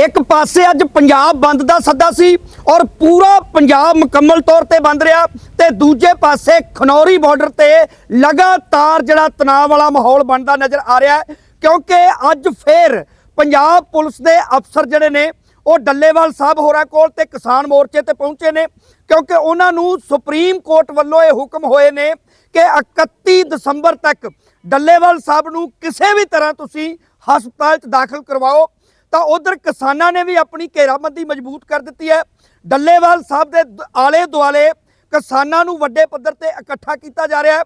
ਇੱਕ ਪਾਸੇ ਅੱਜ ਪੰਜਾਬ ਬੰਦ ਦਾ ਸੱਦਾ ਸੀ ਔਰ ਪੂਰਾ ਪੰਜਾਬ ਮੁਕੰਮਲ ਤੌਰ ਤੇ ਬੰਦ ਰਿਹਾ ਤੇ ਦੂਜੇ ਪਾਸੇ ਖਨੌਰੀ ਬਾਰਡਰ ਤੇ ਲਗਾਤਾਰ ਜਿਹੜਾ ਤਣਾਅ ਵਾਲਾ ਮਾਹੌਲ ਬਣਦਾ ਨਜ਼ਰ ਆ ਰਿਹਾ ਹੈ, ਕਿਉਂਕਿ ਅੱਜ ਫੇਰ ਪੰਜਾਬ ਪੁਲਿਸ ਦੇ ਅਫਸਰ ਜਿਹੜੇ ਨੇ, ਉਹ ਡੱਲੇਵਾਲ ਸਾਹਿਬ ਹੋਰਾਂ ਕੋਲ ਤੇ ਕਿਸਾਨ ਮੋਰਚੇ ਤੇ ਪਹੁੰਚੇ ਨੇ, ਕਿਉਂਕਿ ਉਹਨਾਂ ਨੂੰ ਸੁਪਰੀਮ ਕੋਰਟ ਵੱਲੋਂ ਇਹ ਹੁਕਮ ਹੋਏ ਨੇ ਕਿ 31 ਦਸੰਬਰ ਤੱਕ ਡੱਲੇਵਾਲ ਸਾਹਿਬ ਨੂੰ ਕਿਸੇ ਵੀ ਤਰ੍ਹਾਂ ਤੁਸੀਂ ਹਸਪਤਾਲ 'ਚ ਦਾਖਲ ਕਰਵਾਓ। ਤਾਂ ਉਧਰ ਕਿਸਾਨਾਂ ਨੇ ਵੀ ਆਪਣੀ ਘੇਰਾਬੰਦੀ ਮਜ਼ਬੂਤ ਕਰ ਦਿੱਤੀ ਹੈ। ਡੱਲੇਵਾਲ ਸਾਹਿਬ ਦੇ ਆਲੇ ਦੁਆਲੇ ਕਿਸਾਨਾਂ ਨੂੰ ਵੱਡੇ ਪੱਧਰ ਤੇ ਇਕੱਠਾ ਕੀਤਾ ਜਾ ਰਿਹਾ ਹੈ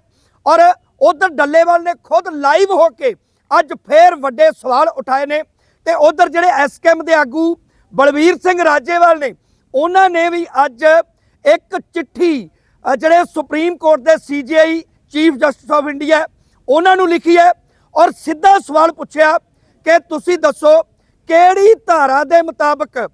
ਔਰ ਉਧਰ ਡੱਲੇਵਾਲ ਨੇ ਖੁਦ ਲਾਈਵ ਹੋ ਕੇ ਅੱਜ ਫੇਰ ਵੱਡੇ ਸਵਾਲ ਉਠਾਏ ਨੇ ਤੇ ਉਧਰ ਜਿਹੜੇ ਐਸਕੇਐਮ ਦੇ ਆਗੂ ਬਲਵੀਰ ਸਿੰਘ ਰਾਜੇਵਾਲ ਨੇ, ਉਹਨਾਂ ਨੇ ਵੀ ਅੱਜ ਇੱਕ ਚਿੱਠੀ ਜਿਹੜੇ ਸੁਪਰੀਮ ਕੋਰਟ ਦੇ CJI chief justice of India ਉਹਨਾਂ ਨੂੰ ਲਿਖੀ ਹੈ ਔਰ ਸਿੱਧਾ ਸਵਾਲ ਪੁੱਛਿਆ ਕਿ ਤੁਸੀਂ ਦੱਸੋ ਕਿਹੜੀ ਧਾਰਾ ਦੇ ਮੁਤਾਬਕ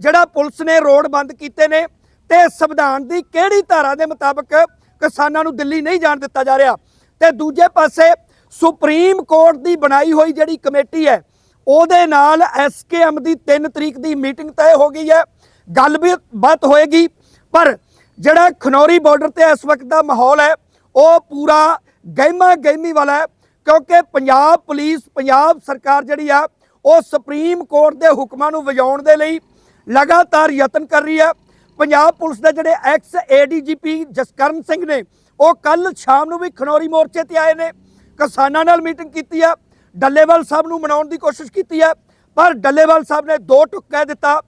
ਜਿਹੜਾ ਪੁਲਿਸ ਨੇ ਰੋਡ ਬੰਦ ਕੀਤੇ ਨੇ ਤੇ ਸੰਵਿਧਾਨ ਦੀ ਕਿਹੜੀ ਧਾਰਾ ਦੇ ਮੁਤਾਬਕ ਕਿਸਾਨਾਂ ਨੂੰ ਦਿੱਲੀ ਨਹੀਂ ਜਾਣ ਦਿੱਤਾ ਜਾ ਰਿਹਾ? ਤੇ ਦੂਜੇ ਪਾਸੇ ਸੁਪਰੀਮ ਕੋਰਟ ਦੀ ਬਣਾਈ ਹੋਈ ਜਿਹੜੀ ਕਮੇਟੀ ਹੈ, ਉਹਦੇ ਨਾਲ ਐਸਕੇਐਮ ਦੀ 3 ਤਰੀਕ ਦੀ ਮੀਟਿੰਗ ਤੈਅ ਹੋ ਗਈ ਹੈ। ਗੱਲ ਵੀ ਬਾਤ ਹੋਏਗੀ, ਪਰ ਜਿਹੜਾ ਖਨੌਰੀ ਬਾਰਡਰ ਤੇ ਇਸ ਵਕਤ ਦਾ ਮਾਹੌਲ ਹੈ, ਉਹ ਪੂਰਾ ਗਹਿਮਾ ਗਹਿਮੀ ਵਾਲਾ ਹੈ, ਕਿਉਂਕਿ ਪੰਜਾਬ ਪੁਲਿਸ, ਪੰਜਾਬ ਸਰਕਾਰ ਜਿਹੜੀ ਆ ਉਹ ਸੁਪਰੀਮ ਕੋਰਟ ਦੇ ਹੁਕਮਾਂ ਨੂੰ ਵਜਾਉਣ ਦੇ ਲਈ ਲਗਾਤਾਰ ਯਤਨ ਕਰ ਰਹੀ ਹੈ। ਪੰਜਾਬ ਪੁਲਿਸ ਦੇ ਜਿਹੜੇ ਐਕਸ ਏਡੀਜੀਪੀ ਜਸਕਰਨ ਸਿੰਘ ਨੇ, ਉਹ ਕੱਲ ਸ਼ਾਮ ਨੂੰ ਵੀ ਖਨੌਰੀ ਮੋਰਚੇ ਤੇ ਆਏ ਨੇ। ਕਿਸਾਨਾਂ ਨਾਲ ਮੀਟਿੰਗ ਕੀਤੀ ਆ ਡੱਲੇਵਾਲ ਸਾਹਿਬ ਨੂੰ ਮਨਾਉਣ ਦੀ ਕੋਸ਼ਿਸ਼ ਕੀਤੀ ਹੈ। ਪਰ ਡੱਲੇਵਾਲ ਸਾਹਿਬ ਨੇ ਦੋ ਟੁਕ ਕਹਿ ਦਿੱਤਾ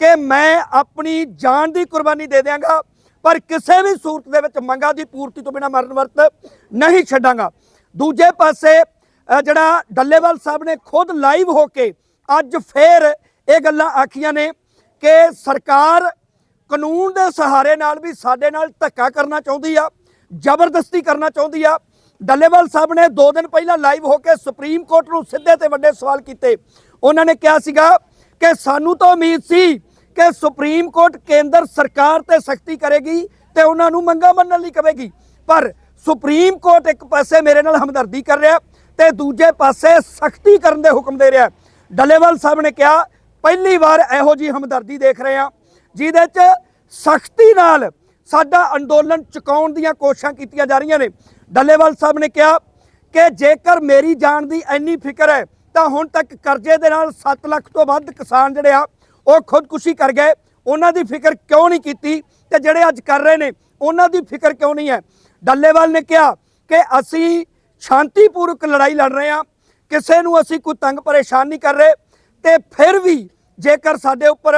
ਕਿ ਮੈਂ ਆਪਣੀ ਜਾਨ ਦੀ ਕੁਰਬਾਨੀ ਦੇ ਦਿਆਂਗਾ, ਪਰ ਕਿਸੇ ਵੀ ਸੂਰਤ ਦੇ ਵਿੱਚ ਮੰਗਾਂ ਦੀ ਪੂਰਤੀ ਤੋਂ ਬਿਨਾਂ ਮਰਨ ਵਰਤ ਨਹੀਂ ਛੱਡਾਂਗਾ। ਦੂਜੇ ਪਾਸੇ ਜਿਹੜਾ ਡੱਲੇਵਾਲ ਸਾਹਿਬ ਨੇ ਖੁਦ ਲਾਈਵ ਹੋ ਕੇ ਅੱਜ ਫੇਰ ਇਹ ਗੱਲਾਂ ਆਖੀਆਂ ਨੇ ਕਿ ਸਰਕਾਰ ਕਾਨੂੰਨ ਦੇ ਸਹਾਰੇ ਨਾਲ ਵੀ ਸਾਡੇ ਨਾਲ ਧੱਕਾ ਕਰਨਾ ਚਾਹੁੰਦੀ ਆ, ਜ਼ਬਰਦਸਤੀ ਕਰਨਾ ਚਾਹੁੰਦੀ ਆ। ਡੱਲੇਵਾਲ ਸਾਹਿਬ ਨੇ 2 ਦਿਨ ਪਹਿਲਾਂ ਲਾਈਵ ਹੋ ਕੇ ਸੁਪਰੀਮ ਕੋਰਟ ਨੂੰ ਸਿੱਧੇ ਤੇ ਵੱਡੇ ਸਵਾਲ ਕੀਤੇ। ਉਹਨਾਂ ਨੇ ਕਿਹਾ ਸੀਗਾ ਕਿ ਸਾਨੂੰ ਤਾਂ ਉਮੀਦ ਸੀ ਕਿ ਸੁਪਰੀਮ ਕੋਰਟ ਕੇਂਦਰ ਸਰਕਾਰ ਤੇ ਸਖਤੀ ਕਰੇਗੀ ਤੇ ਉਹਨਾਂ ਨੂੰ ਮੰਗਾ ਮੰਨਣ ਲਈ ਕਹੇਗੀ ਪਰ ਸੁਪਰੀਮ ਕੋਰਟ ਇੱਕ ਪਾਸੇ ਮੇਰੇ ਨਾਲ ਹਮਦਰਦੀ ਕਰ ਰਿਹਾ ਤੇ ਦੂਜੇ ਪਾਸੇ ਸਖਤੀ ਕਰਨ ਦੇ ਹੁਕਮ ਦੇ ਰਿਹਾ ਡੱਲੇਵਾਲ ਸਾਹਿਬ ਨੇ ਕਿਹਾ, ਪਹਿਲੀ ਵਾਰ ਇਹੋ ਜੀ ਹਮਦਰਦੀ ਦੇਖ ਰਹੇ ਹਾਂ, ਜਿਹਦੇ 'ਚ ਸਖਤੀ ਨਾਲ ਸਾਡਾ ਅੰਦੋਲਨ ਚੁਕਾਉਣ ਦੀਆਂ ਕੋਸ਼ਿਸ਼ਾਂ ਕੀਤੀਆਂ ਜਾ ਰਹੀਆਂ ਨੇ। ਡੱਲੇਵਾਲ ਸਾਹਿਬ ਨੇ ਕਿਹਾ ਕਿ ਜੇਕਰ ਮੇਰੀ ਜਾਨ ਦੀ ਇੰਨੀ ਫਿਕਰ ਹੈ, ਤਾਂ ਹੁਣ ਤੱਕ ਕਰਜ਼ੇ ਦੇ ਨਾਲ 7 ਲੱਖ ਤੋਂ ਵੱਧ ਕਿਸਾਨ ਜਿਹੜੇ ਆ, ਉਹ ਖੁਦਕੁਸ਼ੀ ਕਰ ਗਏ। ਉਹਨਾਂ ਦੀ ਫਿਕਰ ਕਿਉਂ ਨਹੀਂ ਕੀਤੀ ਤੇ ਜਿਹੜੇ ਅੱਜ ਕਰ ਰਹੇ ਨੇ, ਉਹਨਾਂ ਦੀ ਫਿਕਰ ਕਿਉਂ ਨਹੀਂ ਹੈ? ਡੱਲੇਵਾਲ ਨੇ ਕਿਹਾ ਕਿ ਅਸੀਂ ਸ਼ਾਂਤੀਪੂਰਵਕ ਲੜਾਈ ਲੜ ਰਹੇ ਹਾਂ। ਕਿਸੇ ਨੂੰ ਅਸੀਂ ਕੋਈ ਤੰਗ ਪਰੇਸ਼ਾਨ ਨਹੀਂ ਕਰ ਰਹੇ। ਤੇ ਫਿਰ ਵੀ ਜੇਕਰ ਸਾਡੇ ਉੱਪਰ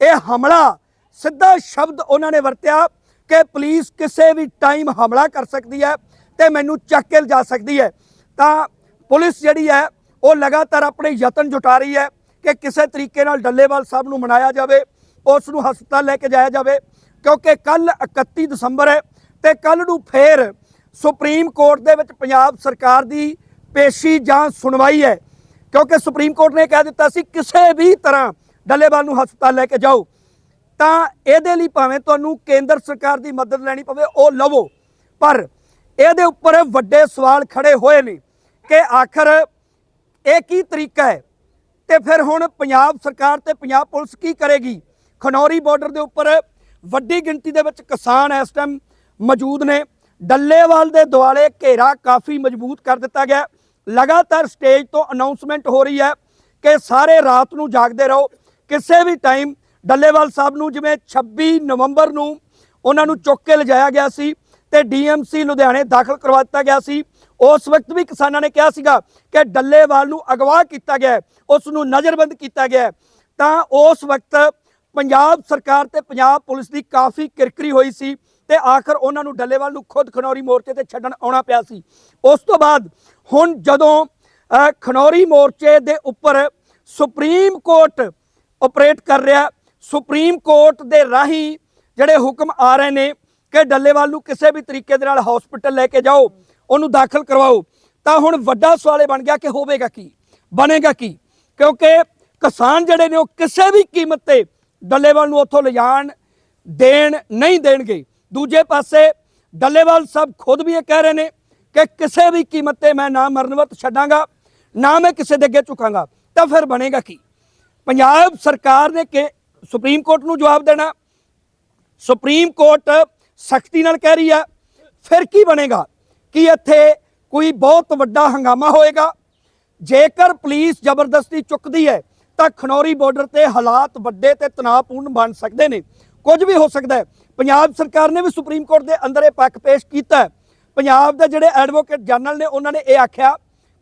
ਇਹ ਹਮਲਾ ਸਿੱਧਾ ਸ਼ਬਦ ਉਹਨਾਂ ਨੇ ਵਰਤਿਆ ਕਿ ਪੁਲਿਸ ਕਿਸੇ ਵੀ ਟਾਈਮ ਹਮਲਾ ਕਰ ਸਕਦੀ ਹੈ ਤੇ ਮੈਨੂੰ ਚੱਕ ਕੇ ਜਾ ਸਕਦੀ ਹੈ, ਤਾਂ ਪੁਲਿਸ ਜਿਹੜੀ ਹੈ ਉਹ ਲਗਾਤਾਰ ਆਪਣੇ ਯਤਨ ਜੁਟਾ ਰਹੀ ਹੈ ਕਿ ਕਿਸੇ ਤਰੀਕੇ ਨਾਲ ਡੱਲੇਵਾਲ ਸਾਹਿਬ ਨੂੰ ਮਨਾਇਆ ਜਾਵੇ, ਉਸ ਨੂੰ ਹਸਪਤਾਲ ਲੈ ਕੇ ਜਾਇਆ ਜਾਵੇ, ਕਿਉਂਕਿ ਕੱਲ 31 ਦਸੰਬਰ ਹੈ ਤੇ ਕੱਲ ਨੂੰ ਫੇਰ ਸੁਪਰੀਮ ਕੋਰਟ ਦੇ ਵਿੱਚ ਪੰਜਾਬ ਸਰਕਾਰ ਦੀ ਪੇਸ਼ੀ ਜਾਂ ਸੁਣਵਾਈ ਹੈ। ਕਿਉਂਕਿ ਸੁਪਰੀਮ ਕੋਰਟ ਨੇ ਕਹਿ ਦਿੱਤਾ ਸੀ, ਕਿਸੇ ਵੀ ਤਰ੍ਹਾਂ ਡੱਲੇਵਾਲ ਨੂੰ ਹਸਪਤਾਲ ਲੈ ਕੇ ਜਾਓ, ਤਾਂ ਇਹਦੇ ਲਈ ਭਾਵੇਂ ਤੁਹਾਨੂੰ ਕੇਂਦਰ ਸਰਕਾਰ ਦੀ ਮਦਦ ਲੈਣੀ ਪਵੇ, ਉਹ ਲਵੋ। ਪਰ ਇਹਦੇ ਉੱਪਰ ਵੱਡੇ ਸਵਾਲ ਖੜੇ ਹੋਏ ਨੇ ਕਿ ਆਖਰ ਇਹ ਕੀ ਤਰੀਕਾ ਹੈ? ਤੇ ਫਿਰ ਹੁਣ ਪੰਜਾਬ ਸਰਕਾਰ ਤੇ ਪੰਜਾਬ ਪੁਲਿਸ ਕੀ ਕਰੇਗੀ? ਖਨੌਰੀ ਬਾਰਡਰ ਦੇ ਉੱਪਰ ਵੱਡੀ ਗਿਣਤੀ ਦੇ ਵਿੱਚ ਕਿਸਾਨ ਇਸ ਟਾਈਮ ਮੌਜੂਦ ਨੇ। ਡੱਲੇਵਾਲ ਦੇ ਦੁਆਲੇ ਘੇਰਾ ਕਾਫੀ ਮਜ਼ਬੂਤ ਕਰ ਦਿੱਤਾ ਗਿਆ। ਲਗਾਤਾਰ ਸਟੇਜ ਤੋਂ ਅਨਾਉਂਸਮੈਂਟ ਹੋ ਰਹੀ ਹੈ ਕਿ ਸਾਰੇ ਰਾਤ ਨੂੰ ਜਾਗਦੇ ਰਹੋ। ਕਿਸੇ ਵੀ ਟਾਈਮ ਡੱਲੇਵਾਲ ਸਾਹਿਬ ਨੂੰ ਜਿਵੇਂ 26 ਨਵੰਬਰ ਨੂੰ ਉਹਨਾਂ ਨੂੰ ਚੁੱਕ ਕੇ ਲਿਜਾਇਆ ਗਿਆ ਸੀ ਤੇ ਡੀਐਮਸੀ ਲੁਧਿਆਣੇ ਦਾਖਲ ਕਰਵਾ ਦਿੱਤਾ ਗਿਆ ਸੀ। ਉਸ ਵਕਤ ਵੀ ਕਿਸਾਨਾਂ ਨੇ ਕਿਹਾ ਸੀਗਾ ਕਿ ਡੱਲੇਵਾਲ ਨੂੰ ਅਗਵਾ ਕੀਤਾ ਗਿਆ ਉਸ ਨੂੰ ਨਜ਼ਰਬੰਦ ਕੀਤਾ ਗਿਆ ਤਾਂ ਉਸ ਵਕਤ ਪੰਜਾਬ ਸਰਕਾਰ ਤੇ ਪੰਜਾਬ ਪੁਲਿਸ ਦੀ ਕਾਫੀ ਕਿਰਕਰੀ ਹੋਈ ਸੀ। ਤੇ ਆਖਰ ਉਹਨਾਂ ਨੂੰ ਡੱਲੇਵਾਲ ਨੂੰ ਖੁਦ ਖਨੌਰੀ ਮੋਰਚੇ ਤੇ ਛੱਡਣ ਆਉਣਾ ਪਿਆ ਸੀ। ਉਸ ਤੋਂ ਬਾਅਦ ਹੁਣ ਜਦੋਂ ਖਨੌਰੀ ਮੋਰਚੇ ਦੇ ਉੱਪਰ ਸੁਪਰੀਮ ਕੋਰਟ ਆਪਰੇਟ ਕਰ ਰਿਹਾ, ਸੁਪਰੀਮ ਕੋਰਟ ਦੇ ਰਾਹੀਂ ਜਿਹੜੇ ਹੁਕਮ ਆ ਰਹੇ ਨੇ ਕਿ ਡੱਲੇਵਾਲ ਨੂੰ ਕਿਸੇ ਵੀ ਤਰੀਕੇ ਦੇ ਨਾਲ ਹਸਪੀਟਲ ਲੈ ਕੇ ਜਾਓ, ਉਹਨੂੰ ਦਾਖਲ ਕਰਵਾਓ, ਤਾਂ ਹੁਣ ਵੱਡਾ ਸਵਾਲ ਇਹ ਬਣ ਗਿਆ ਕਿ ਹੋਵੇਗਾ ਕੀ? ਬਣੇਗਾ ਕੀ? ਕਿਉਂਕਿ ਕਿਸਾਨ ਜਿਹੜੇ ਨੇ ਉਹ ਕਿਸੇ ਵੀ ਕੀਮਤ ਤੇ ਡੱਲੇਵਾਲ ਨੂੰ ਉੱਥੋਂ ਲਿਜਾਣ, ਦੇਣ ਨਹੀਂ ਦੇਣਗੇ। ਦੂਜੇ ਪਾਸੇ ਡੱਲੇਵਾਲ ਸਾਹਿਬ ਖੁਦ ਵੀ ਇਹ ਕਹਿ ਰਹੇ ਨੇ ਕਿ ਕਿਸੇ ਵੀ ਕੀਮਤ ਤੇ ਮੈਂ ਨਾ ਮਰਨਵਤ ਛੱਡਾਂਗਾ, ਨਾ ਮੈਂ ਕਿਸੇ ਦੇ ਅੱਗੇ ਝੁਕਾਂਗਾ, ਤਾਂ ਫਿਰ ਬਣੇਗਾ ਕੀ? ਪੰਜਾਬ ਸਰਕਾਰ ਨੇ ਕਿ ਸੁਪਰੀਮ ਕੋਰਟ ਨੂੰ ਜਵਾਬ ਦੇਣਾ। ਸੁਪਰੀਮ ਕੋਰਟ ਸਖਤੀ ਨਾਲ ਕਹਿ ਰਹੀ ਹੈ, ਫਿਰ ਕੀ ਬਣੇਗਾ? ਕਿ ਇੱਥੇ ਕੋਈ ਬਹੁਤ ਵੱਡਾ ਹੰਗਾਮਾ ਹੋਏਗਾ? ਜੇਕਰ ਪੁਲਿਸ ਜ਼ਬਰਦਸਤੀ ਚੁੱਕਦੀ ਹੈ, ਤਾਂ ਖਨੌਰੀ ਬਾਰਡਰ ਤੇ ਹਾਲਾਤ ਵੱਡੇ ਤੇ ਤਣਾਅਪੂਰਨ ਬਣ ਸਕਦੇ ਨੇ। ਕੁਝ ਵੀ ਹੋ ਸਕਦਾ ਹੈ। ਪੰਜਾਬ ਸਰਕਾਰ ਨੇ ਵੀ ਸੁਪਰੀਮ ਕੋਰਟ ਦੇ ਅੰਦਰ ਇਹ ਪੱਖ ਪੇਸ਼ ਕੀਤਾ ਪੰਜਾਬ ਦੇ ਜਿਹੜੇ ਐਡਵੋਕੇਟ ਜਨਰਲ ਨੇ, ਉਹਨਾਂ ਨੇ ਇਹ ਆਖਿਆ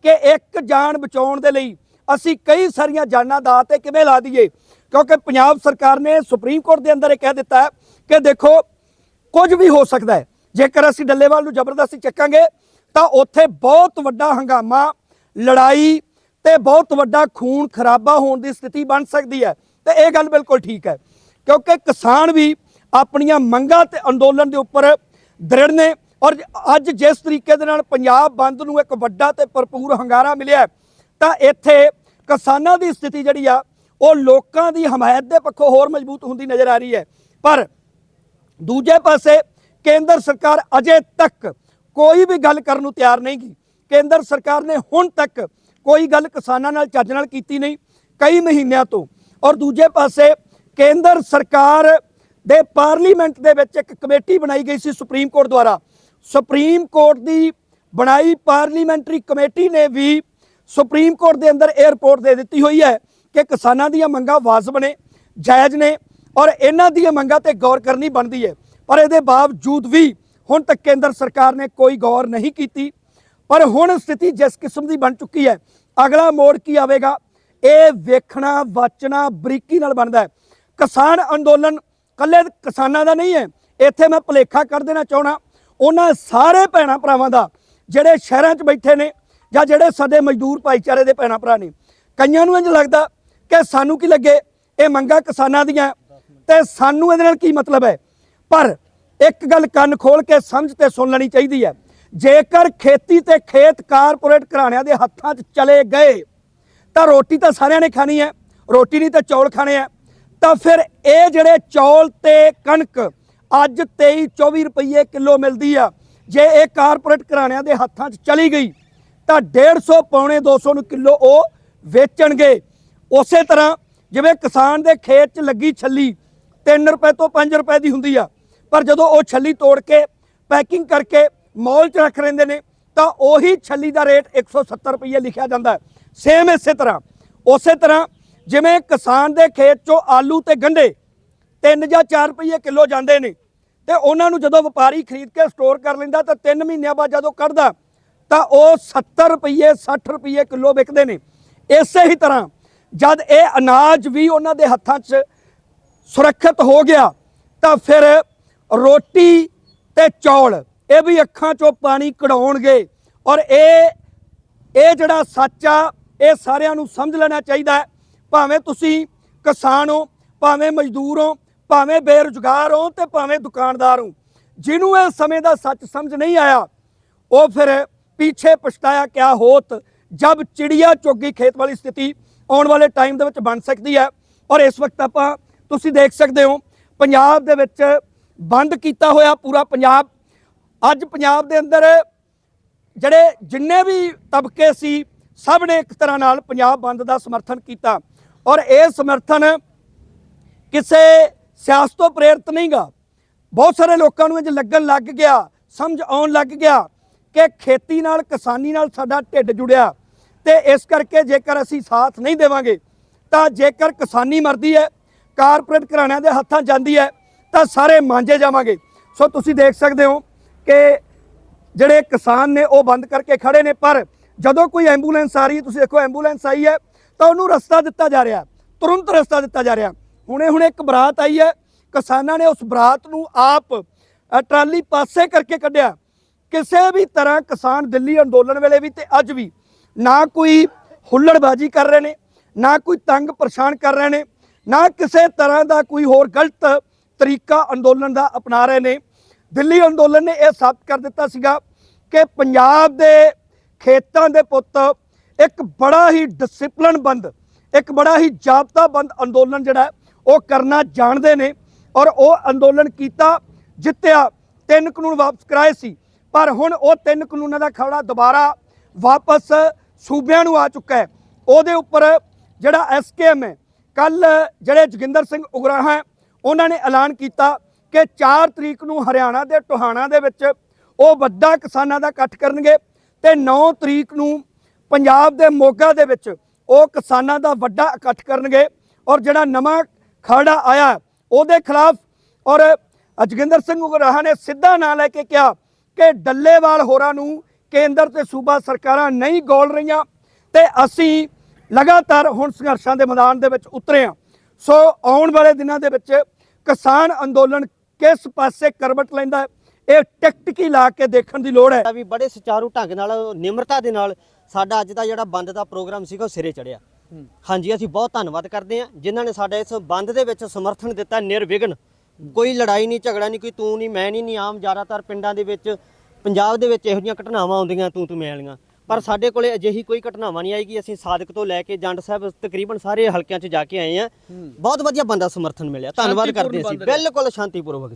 ਕਿ ਇੱਕ ਜਾਨ ਬਚਾਉਣ ਦੇ ਲਈ ਅਸੀਂ ਕਈ ਸਾਰੀਆਂ ਜਾਨਾਂ ਦਾ ਤੇ ਕਿਵੇਂ ਲਾ ਦਈਏ। ਕਿਉਂਕਿ ਪੰਜਾਬ ਸਰਕਾਰ ਨੇ ਸੁਪਰੀਮ ਕੋਰਟ ਦੇ ਅੰਦਰ ਇਹ ਕਹਿ ਦਿੱਤਾ ਕਿ ਦੇਖੋ, ਕੁਝ ਵੀ ਹੋ ਸਕਦਾ ਹੈ। ਜੇਕਰ ਅਸੀਂ ਡੱਲੇਵਾਲ ਨੂੰ ਜ਼ਬਰਦਸਤੀ ਚੱਕਾਂਗੇ, ਤਾਂ ਉੱਥੇ ਬਹੁਤ ਵੱਡਾ ਹੰਗਾਮਾ, ਲੜਾਈ ਤੇ ਬਹੁਤ ਵੱਡਾ ਖੂਨ ਖਰਾਬਾ ਹੋਣ ਦੀ ਸਥਿਤੀ ਬਣ ਸਕਦੀ ਹੈ। ਤੇ ਇਹ ਗੱਲ ਬਿਲਕੁਲ ਠੀਕ ਹੈ। ਕਿਉਂਕਿ ਕਿਸਾਨ ਵੀ ਆਪਣੀਆਂ ਮੰਗਾਂ ਤੇ ਅੰਦੋਲਨ ਦੇ ਉੱਪਰ ਦ੍ਰਿੜ ਨੇ। ਔਰ ਅੱਜ ਜਿਸ ਤਰੀਕੇ ਦੇ ਨਾਲ ਪੰਜਾਬ ਬੰਦ ਨੂੰ ਇੱਕ ਵੱਡਾ ਤੇ ਭਰਪੂਰ ਹੰਗਾਰਾ ਮਿਲਿਆ, ਤਾਂ ਇੱਥੇ ਕਿਸਾਨਾਂ ਦੀ ਸਥਿਤੀ ਜਿਹੜੀ ਆ, ਉਹ ਲੋਕਾਂ ਦੀ ਹਮਾਇਤ ਦੇ ਪੱਖੋਂ ਹੋਰ ਮਜ਼ਬੂਤ ਹੁੰਦੀ ਨਜ਼ਰ ਆ ਰਹੀ ਹੈ। ਪਰ ਦੂਜੇ ਪਾਸੇ ਕੇਂਦਰ ਸਰਕਾਰ ਅਜੇ ਤੱਕ ਕੋਈ ਵੀ ਗੱਲ ਕਰਨ ਨੂੰ ਤਿਆਰ ਨਹੀਂ ਗਈ। ਕੇਂਦਰ ਸਰਕਾਰ ਨੇ ਹੁਣ ਤੱਕ ਕੋਈ ਗੱਲ ਕਿਸਾਨਾਂ ਨਾਲ ਚੱਜ ਨਾਲ ਕੀਤੀ ਨਹੀਂ, ਕਈ ਮਹੀਨਿਆਂ ਤੋਂ। ਔਰ ਦੂਜੇ ਪਾਸੇ ਕੇਂਦਰ ਸਰਕਾਰ ਦੇ ਪਾਰਲੀਮੈਂਟ ਦੇ ਵਿੱਚ ਇੱਕ ਕਮੇਟੀ ਬਣਾਈ ਗਈ ਸੀ ਸੁਪਰੀਮ ਕੋਰਟ ਦੁਆਰਾ। ਸੁਪਰੀਮ ਕੋਰਟ ਦੀ ਬਣਾਈ ਪਾਰਲੀਮੈਂਟਰੀ ਕਮੇਟੀ ਨੇ ਵੀ ਸੁਪਰੀਮ ਕੋਰਟ ਦੇ ਅੰਦਰ ਇਹ ਰਿਪੋਰਟ ਦੇ ਦਿੱਤੀ ਹੋਈ ਹੈ ਕਿ ਕਿਸਾਨਾਂ ਦੀਆਂ ਮੰਗਾਂ ਵਾਜਬ ਨੇ, ਜਾਇਜ਼ ਨੇ ਔਰ ਇਹਨਾਂ ਦੀਆਂ ਮੰਗਾਂ ਤੇ ਗੌਰ ਕਰਨੀ ਬਣਦੀ ਹੈ। ਪਰ ਇਹਦੇ ਬਾਵਜੂਦ ਵੀ ਹੁਣ ਤੱਕ ਕੇਂਦਰ ਸਰਕਾਰ ਨੇ ਕੋਈ ਗੌਰ ਨਹੀਂ ਕੀਤੀ। ਪਰ ਹੁਣ ਸਥਿਤੀ ਜਿਸ ਕਿਸਮ ਦੀ ਬਣ ਚੁੱਕੀ ਹੈ, ਅਗਲਾ ਮੋੜ ਕੀ ਆਵੇਗਾ? ਇਹ ਵੇਖਣਾ, ਵਾਚਣਾ, ਬਰੀਕੀ ਨਾਲ ਬਣਦਾ ਹੈ। ਕਿਸਾਨ ਅੰਦੋਲਨ ਕੱਲੇ ਕਿਸਾਨਾਂ ਦਾ ਨਹੀਂ ਹੈ। ਇੱਥੇ ਮੈਂ ਭੁਲੇਖਾ ਕਰ ਦੇਣਾ ਚਾਹਣਾ ਉਹਨਾਂ ਸਾਰੇ ਭੈਣਾਂ ਭਰਾਵਾਂ ਦਾ, ਜਿਹੜੇ ਸ਼ਹਿਰਾਂ 'ਚ ਬੈਠੇ ਨੇ ਜਾਂ ਜਿਹੜੇ ਸਾਡੇ ਮਜ਼ਦੂਰ ਭਾਈਚਾਰੇ ਦੇ ਭੈਣਾਂ ਭਰਾ ਨੇ, ਕਈਆਂ ਨੂੰ ਇੰਜ ਲੱਗਦਾ ਕਿ ਸਾਨੂੰ ਕੀ ਲੱਗੇ? ਇਹ ਮੰਗਾਂ ਕਿਸਾਨਾਂ ਦੀਆਂ। ਤੇ ਸਾਨੂੰ ਇਹਦੇ ਨਾਲ ਕੀ ਮਤਲਬ ਹੈ? ਪਰ ਇੱਕ ਗੱਲ ਕੰਨ ਖੋਲ ਕੇ ਸਮਝ ਤੇ ਸੁਣ ਲੈਣੀ ਚਾਹੀਦੀ ਹੈ। ਜੇਕਰ ਖੇਤੀ ਤੇ ਖੇਤ ਕਾਰਪੋਰੇਟ ਘਰਾਣਿਆਂ ਦੇ ਹੱਥਾਂ 'ਚ ਚਲੇ ਗਏ, ਤਾਂ ਰੋਟੀ ਤਾਂ ਸਾਰਿਆਂ ਨੇ ਖਾਣੀ ਹੈ। ਰੋਟੀ ਨਹੀਂ ਤਾਂ ਚੌਲ ਖਾਣੇ ਆ। ਤਾਂ ਫਿਰ ਇਹ ਜਿਹੜੇ ਚੌਲ ਤੇ ਕਣਕ ਅੱਜ 23 24 ਰੁਪਏ ਕਿਲੋ ਮਿਲਦੀ ਆ, ਜੇ ਇਹ ਕਾਰਪੋਰੇਟ ਘਰਾਣਿਆਂ ਦੇ ਹੱਥਾਂ 'ਚ ਚਲੀ ਗਈ, ਤਾਂ 150 ਪੌਣੇ 200 ਨੂੰ ਕਿਲੋ ਉਹ ਵੇਚਣਗੇ। ਉਸੇ ਤਰ੍ਹਾਂ ਜਿਵੇਂ ਕਿਸਾਨ ਦੇ ਖੇਤ 'ਚ ਲੱਗੀ ਛੱਲੀ 3 ਰੁਪਏ ਤੋਂ 5 ਰੁਪਏ ਦੀ ਹੁੰਦੀ ਆ, ਪਰ ਜਦੋਂ ਉਹ ਛੱਲੀ ਤੋੜ ਕੇ ਪੈਕਿੰਗ ਕਰਕੇ ਮੌਲ 'ਚ ਰੱਖ ਰਹਿੰਦੇ ਨੇ, ਤਾਂ ਉਹੀ ਛੱਲੀ ਦਾ ਰੇਟ 170 ਰੁਪਏ ਲਿਖਿਆ ਜਾਂਦਾ। ਸੇਮ ਇਸੇ ਤਰ੍ਹਾਂ। ਉਸੇ ਤਰ੍ਹਾਂ ਜਿਵੇਂ ਕਿਸਾਨ ਦੇ ਖੇਤ 'ਚੋਂ ਆਲੂ ਤੇ ਗੰਢੇ 3 ਜਾਂ 4 ਰੁਪਏ ਕਿਲੋ ਜਾਂਦੇ ਨੇ, ਤੇ ਉਹਨਾਂ ਨੂੰ ਜਦੋਂ ਵਪਾਰੀ ਖਰੀਦ ਕੇ ਸਟੋਰ ਕਰ ਲੈਂਦਾ ਤਾਂ 3 ਮਹੀਨਿਆਂ ਬਾਅਦ ਜਦੋਂ ਕੱਢਦਾ ਤਾਂ ਉਹ 70 ਰੁਪਏ 60 ਰੁਪਏ ਕਿਲੋ ਵਿਕਦੇ ਨੇ। ਇਸੇ ਹੀ ਤਰ੍ਹਾਂ ਜਦ ਇਹ ਅਨਾਜ ਵੀ ਉਹਨਾਂ ਦੇ ਹੱਥਾਂ 'ਚ ਸੁਰੱਖਿਅਤ ਹੋ ਗਿਆ ਤਾਂ ਫਿਰ ਰੋਟੀ ਤੇ ਚੌਲ, ਇਹ ਵੀ ਅੱਖਾਂ 'ਚੋਂ ਪਾਣੀ ਕਢਾਉਣਗੇ ਔਰ ਇਹ ਇਹ ਜਿਹੜਾ ਸੱਚ ਆ, ਇਹ ਸਾਰਿਆਂ ਨੂੰ ਸਮਝ ਲੈਣਾ ਚਾਹੀਦਾ ਹੈ। ਭਾਵੇਂ ਤੁਸੀਂ ਕਿਸਾਨ ਹੋ, ਭਾਵੇਂ ਮਜ਼ਦੂਰ ਹੋ, ਭਾਵੇਂ ਬੇਰੁਜ਼ਗਾਰ ਹੋ ਤੇ ਭਾਵੇਂ ਦੁਕਾਨਦਾਰ ਹੋ, ਜਿਹਨੂੰ ਇਹ ਸਮੇਂ ਦਾ ਸੱਚ ਸਮਝ ਨਹੀਂ ਆਇਆ, ਉਹ ਫਿਰ ਪਿੱਛੇ ਪਛਤਾਇਆ ਕਿਆ ਹੋਤ ਜਬ ਚਿੜੀਆ ਚੋਗੀ ਖੇਤ ਵਾਲੀ ਸਥਿਤੀ ਆਉਣ ਵਾਲੇ ਟਾਈਮ ਦੇ ਵਿੱਚ ਬਣ ਸਕਦੀ ਹੈ। ਔਰ ਇਸ ਵਕਤ ਆਪਾਂ ਤੁਸੀਂ ਦੇਖ ਸਕਦੇ ਹੋ, ਪੰਜਾਬ ਦੇ ਵਿੱਚ ਬੰਦ ਕੀਤਾ ਹੋਇਆ ਪੂਰਾ ਪੰਜਾਬ। ਅੱਜ ਪੰਜਾਬ ਦੇ ਅੰਦਰ ਜਿਹੜੇ ਜਿੰਨੇ ਵੀ ਤਬਕੇ ਸੀ, ਸਭ ਨੇ ਇੱਕ ਤਰ੍ਹਾਂ ਨਾਲ ਪੰਜਾਬ ਬੰਦ ਦਾ ਸਮਰਥਨ ਕੀਤਾ। ਔਰ ਇਹ ਸਮਰਥਨ ਕਿਸੇ ਸਿਆਸਤ ਤੋਂ ਪ੍ਰੇਰਿਤ ਨਹੀਂਗਾ। ਬਹੁਤ ਸਾਰੇ ਲੋਕਾਂ ਨੂੰ ਇੰਜ ਲੱਗਣ ਲੱਗ ਗਿਆ, ਸਮਝ ਆਉਣ ਲੱਗ ਗਿਆ ਕਿ ਖੇਤੀ ਨਾਲ, ਕਿਸਾਨੀ ਨਾਲ ਸਾਡਾ ਢਿੱਡ ਜੁੜਿਆ ਤੇ ਇਸ ਕਰਕੇ ਜੇਕਰ ਅਸੀਂ ਸਾਥ ਨਹੀਂ ਦੇਵਾਂਗੇ, ਤਾਂ ਜੇਕਰ ਕਿਸਾਨੀ ਮਰਦੀ ਹੈ, ਕਾਰਪੋਰੇਟ ਘਰਾਣਿਆਂ ਦੇ ਹੱਥਾਂ ਜਾਂਦੀ ਹੈ, ਤਾਂ ਸਾਰੇ ਮਾਂਜੇ ਜਾਵਾਂਗੇ। ਸੋ ਤੁਸੀਂ ਦੇਖ ਸਕਦੇ ਹੋ ਕਿ ਜਿਹੜੇ ਕਿਸਾਨ ਨੇ ਉਹ ਬੰਦ ਕਰਕੇ ਖੜੇ ਨੇ, ਪਰ ਜਦੋਂ ਕੋਈ ਐਂਬੂਲੈਂਸ ਆ ਰਹੀ ਤੁਸੀਂ ਦੇਖੋ ਐਂਬੂਲੈਂਸ ਆਈ ਹੈ ਤਾਂ ਉਹਨੂੰ ਰਸਤਾ ਦਿੱਤਾ ਜਾ ਰਿਹਾ, ਤੁਰੰਤ ਰਸਤਾ ਦਿੱਤਾ ਜਾ ਰਿਹਾ। ਹੁਣੇ ਹੁਣੇ ਇੱਕ ਬਰਾਤ ਆਈ ਹੈ, ਕਿਸਾਨਾਂ ਨੇ ਉਸ ਬਰਾਤ ਨੂੰ ਆਪ ਟਰਾਲੀ ਪਾਸੇ ਕਰਕੇ ਕੱਢਿਆ। ਕਿਸੇ ਵੀ ਤਰ੍ਹਾਂ ਕਿਸਾਨ ਦਿੱਲੀ ਅੰਦੋਲਨ ਵੇਲੇ ਵੀ ਤੇ ਅੱਜ ਵੀ ਨਾ ਕੋਈ ਹੁੱਲੜਬਾਜੀ ਕਰ ਰਹੇ ਨੇ, ਨਾ ਕੋਈ ਤੰਗ ਪਰੇਸ਼ਾਨ ਕਰ ਰਹੇ ਨੇ, ਨਾ ਕਿਸੇ ਤਰ੍ਹਾਂ ਦਾ ਕੋਈ ਹੋਰ ਗਲਤ ਤਰੀਕਾ ਅੰਦੋਲਨ ਦਾ ਅਪਣਾ ਰਹੇ ਨੇ। ਦਿੱਲੀ ਅੰਦੋਲਨ ਨੇ ਇਹ ਸਾਬਤ ਕਰ ਦਿੱਤਾ ਸੀਗਾ ਕਿ ਪੰਜਾਬ ਦੇ ਖੇਤਾਂ ਦੇ ਪੁੱਤ ਇੱਕ ਬੜਾ ਹੀ ਡਿਸਪਲਿਨ ਬੰਦ ਇੱਕ ਬੜਾ ਹੀ ਜਾਬਤਾਬੰਦ ਅੰਦੋਲਨ ਜਿਹੜਾ ਉਹ ਕਰਨਾ ਜਾਣਦੇ ਨੇ ਔਰ ਉਹ ਅੰਦੋਲਨ ਕੀਤਾ ਜਿੱਤਿਆ ਤਿੰਨ ਕਾਨੂੰਨ ਵਾਪਸ ਕਰਾਏ ਸੀ। ਪਰ ਹੁਣ ਉਹ ਤਿੰਨ ਕਾਨੂੰਨਾਂ ਦਾ ਖਵੜਾ ਦੁਬਾਰਾ ਵਾਪਸ ਸੂਬਿਆਂ ਨੂੰ ਆ ਚੁੱਕਾ ਹੈ। ਉਹਦੇ ਉੱਪਰ ਜਿਹੜਾ ਐਸਕੇਐਮ ਹੈ ਕੱਲ ਜਿਹੜੇ ਜੋਗਿੰਦਰ ਸਿੰਘ ਉਗਰਾਹਾਂ ਹੈ, ਉਹਨਾਂ ਨੇ ਐਲਾਨ ਕੀਤਾ ਕਿ 4 ਤਰੀਕ ਨੂੰ ਹਰਿਆਣਾ ਦੇ ਟੋਹਾਣਾ ਦੇ ਵਿੱਚ ਉਹ ਵੱਡਾ ਕਿਸਾਨਾਂ ਦਾ ਇਕੱਠ ਕਰਨਗੇ ਤੇ 9 ਤਰੀਕ ਨੂੰ ਪੰਜਾਬ ਦੇ ਮੋਗਾ ਦੇ ਵਿੱਚ ਉਹ ਕਿਸਾਨਾਂ ਦਾ ਵੱਡਾ ਇਕੱਠ ਕਰਨਗੇ ਔਰ ਜਿਹੜਾ ਨਵਾਂ ਖਰੜਾ ਆਇਆ, ਉਹਦੇ ਖਿਲਾਫ ਔਰ ਅਜਗਿੰਦਰ ਸਿੰਘ ਉਗਰਾਹਾ ਨੇ ਸਿੱਧਾ ਨਾਂ ਲੈ ਕੇ ਕਿਹਾ ਕਿ ਡੱਲੇਵਾਲ ਹੋਰਾਂ ਨੂੰ ਕੇਂਦਰ ਤੇ ਸੂਬਾ ਸਰਕਾਰਾਂ ਨਹੀਂ ਗੋਲ ਰਹੀਆਂ ਤੇ ਅਸੀਂ ਲਗਾਤਾਰ ਹੁਣ ਸੰਘਰਸ਼ਾਂ ਦੇ ਮੈਦਾਨ ਦੇ ਵਿੱਚ ਉਤਰੇ ਹਾਂ। ਸੋ ਆਉਣ ਵਾਲੇ ਦਿਨਾਂ ਦੇ ਵਿੱਚ ਕਿਸਾਨ ਅੰਦੋਲਨ ਕਿਸ ਪਾਸੇ ਕਰਵਟ ਲੈਂਦਾ ਹੈ, ਇਹ ਟਿਕਟਕੀ ਲਾ ਕੇ ਦੇਖਣ ਦੀ ਲੋੜ ਹੈ? ਵੀ ਬੜੇ ਸੁਚਾਰੂ ਢੰਗ ਨਾਲ, ਨਿਮਰਤਾ ਦੇ ਨਾਲ ਸਾਡਾ ਅੱਜ ਦਾ ਜਿਹੜਾ ਬੰਦ ਦਾ ਪ੍ਰੋਗਰਾਮ ਸੀਗਾ ਉਹ ਸਿਰੇ ਚੜਿਆ ਹਾਂਜੀ ਅਸੀਂ ਬਹੁਤ ਧੰਨਵਾਦ ਕਰਦੇ ਹਾਂ। ਜਿਨ੍ਹਾਂ ਨੇ ਸਾਡੇ ਇਸ ਬੰਦ ਦੇ ਵਿੱਚ ਸਮਰਥਨ ਦਿੱਤਾ ਨਿਰਵਿਘਨ। ਕੋਈ ਲੜਾਈ ਨਹੀਂ ਝਗੜਾ ਨਹੀਂ ਕੋਈ ਤੂੰ ਨਹੀਂ ਮੈਂ ਨਹੀਂ ਨਹੀਂ ਆਮ ਜ਼ਿਆਦਾਤਰ ਪਿੰਡਾਂ ਦੇ ਵਿੱਚ ਪੰਜਾਬ ਦੇ ਵਿੱਚ ਇਹੋ ਜਿਹੀਆਂ ਘਟਨਾਵਾਂ ਆਉਂਦੀਆਂ ਤੂੰ ਤੂੰ ਮੈਂ ਵਾਲੀਆਂ। ਪਰ ਸਾਡੇ ਕੋਲੇ ਅਜਿਹੀ ਕੋਈ ਘਟਨਾਵਾਂ ਨਹੀਂ ਆਈ ਕਿ ਅਸੀਂ ਸਾਦਕ ਤੋਂ ਲੈ ਕੇ ਜੰਡ ਸਾਹਿਬ ਤਕਰੀਬਨ ਸਾਰੇ ਹਲਕਿਆਂ 'ਚ ਜਾ ਕੇ ਆਏ ਆ ਬਹੁਤ ਵਧੀਆ ਬੰਦਾ ਸਮਰਥਨ ਮਿਲਿਆ। ਧੰਨਵਾਦ ਕਰਦੇ ਅਸੀਂ। ਬਿਲਕੁਲ ਸ਼ਾਂਤੀਪੂਰਵਕ।